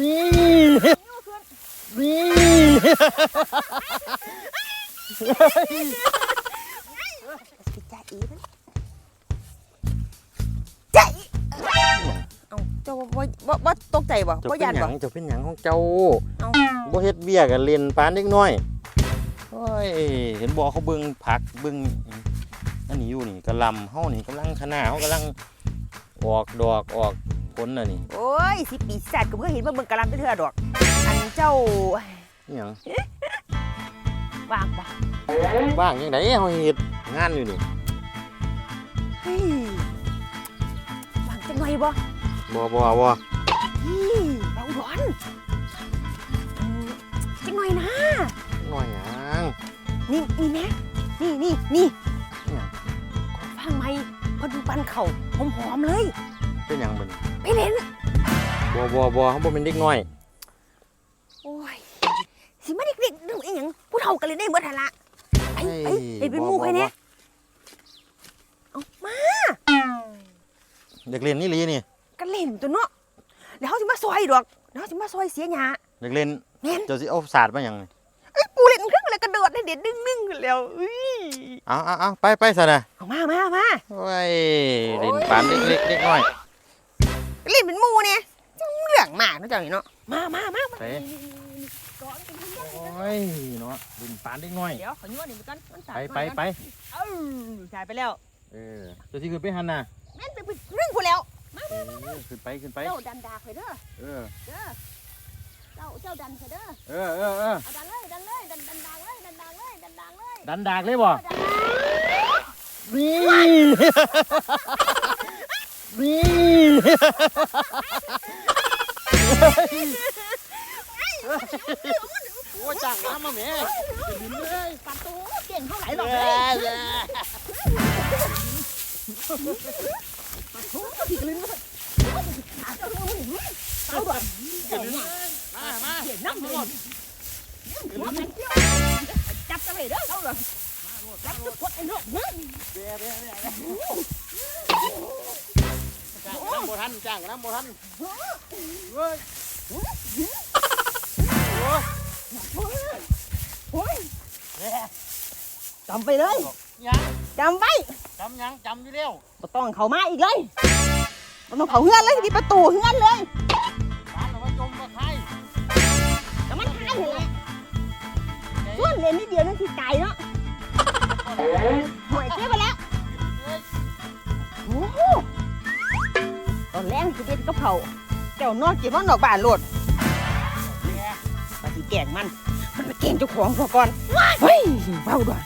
นี่นี่จ้าอีมันจ้าอีเอ้าเจ้าบ่บ่บ่ตกใจบ่เจะบ่เป็นยันหยับ่งเจะเป็นหยังของเจ้าเอ้าบ่เฮ็ดเบี้ยกันเล่นปานเด็กน้อยโอ้ยเห็นบ่เขาเบิ่งผักเบิ่งอันนี้อยู่นี่กะหลำเฮานี่กำลังขนาเฮากำลังออกดอกออก ผลน่ะนี่โอ้ยสิปีศาจก็บ่เคยเห็นว่าเบิ่งกะลำเทื่อดอก อันเจ้าอิหยังวางบ่บ้างยังไงเฮาเฮ็ดงานอยู่นี่เฮ้ยวางจังไงบ่บ่บ่บ่ฮี่เบาดอนอืมจังหน่อยนะ น้อยหยังนี่นี่แม่นี่นี่นี่อิหยังฟังไหมพอดูปันเข่าหอมๆเลย เป็นหยังเบิ่นไปเล่นบ่บ่บ่เฮาบ่เป็นเด็กน้อย โอ้ยสิมาเด็กๆนึกอีหยังผู้เฒ่ากันเลยได้เบิดหั่นละไปไปไปเป็นหมู่ใครเนี่ยเอามาเด็กเล่นนี่ลีนี่กันเล่นตัวเนาะเดี๋ยวเขาสิมาซอยดอกเดี๋ยวเขาสิมาซอยเสียหยาเด็กเล่นแม่น เจ้าสิเอาศาสตร์มาหยังนี่เอ้ยปูเล่นครึ่งแล้วกระโดดให้เด็ดดึงดึงขึ้นแล้วอุ้ยเอาเอาเอาไปไปซะนะเอามามามาโอ้ยเล่นปานเล็กๆเด็กน้อย เล่นเป็นหมูเนี่ยจังเรื่องมากเนาะเจ้านี่เนาะมามามามาไปก่อนเป็นเรื่องโอ้ยเนาะเล่นปานเด็กน้อย เดี๋ยวขอยั่วนี่ไปก่อนมันสาไปดไปไปเอ้าสายไปแล้วเออเจ้าสิขึ้นไปหันน่ะแม่นไปไปเรื่องกูแล้วเออขึ้นไปขึ้นไปเจ้าดันดาข่อยเด้อเออเด้อเจ้าเจ้าดันข่อยเด้อเออเออเออเอาดันเลยดันเลยดันดันดังเลยดันดังเลยดันดังเลยดันดากเลยบ่ดันนี่ นี่ โอ้ยจ้างน้ำมาแหม่เลยปัดตูเก่งเท่าไหร่หรอกเอเลยอโอ้ยลิ้นมันขาเจ้ามือมันเอาด่วนเก่งเนี่ยมามาเก่งน้ำเลยหัวมันเที่ยวจับกันเลยเด้อเอาเลยจับทุกคนไอ้นกเฮ้ย น้ำบ่ทันจ้างน้ำบ่ทันเฮ้ยโอ้ยจำไปเลยยังจำไว้จำยังจำอยู่แล้วบ่ต้องเข้ามาอีกเลยมันต้องเผาเฮือนเลยที่ประตูเฮือนเลยบ้านเราว่าจมมาใครแต่มันคายเห็นแหละส่วนเลนนิดเดียวนั่นคือไก่เนาะหวยเจ๊ไปแล้วโอ้โหตอนแรกจะเป็นกะเพราเจ้านอนเก็บว่านอกบ้านโลดมาสิแกล้งมัน มันไปแกล้งเจ้าของพอก่อนเฮ้ยเบาด่วน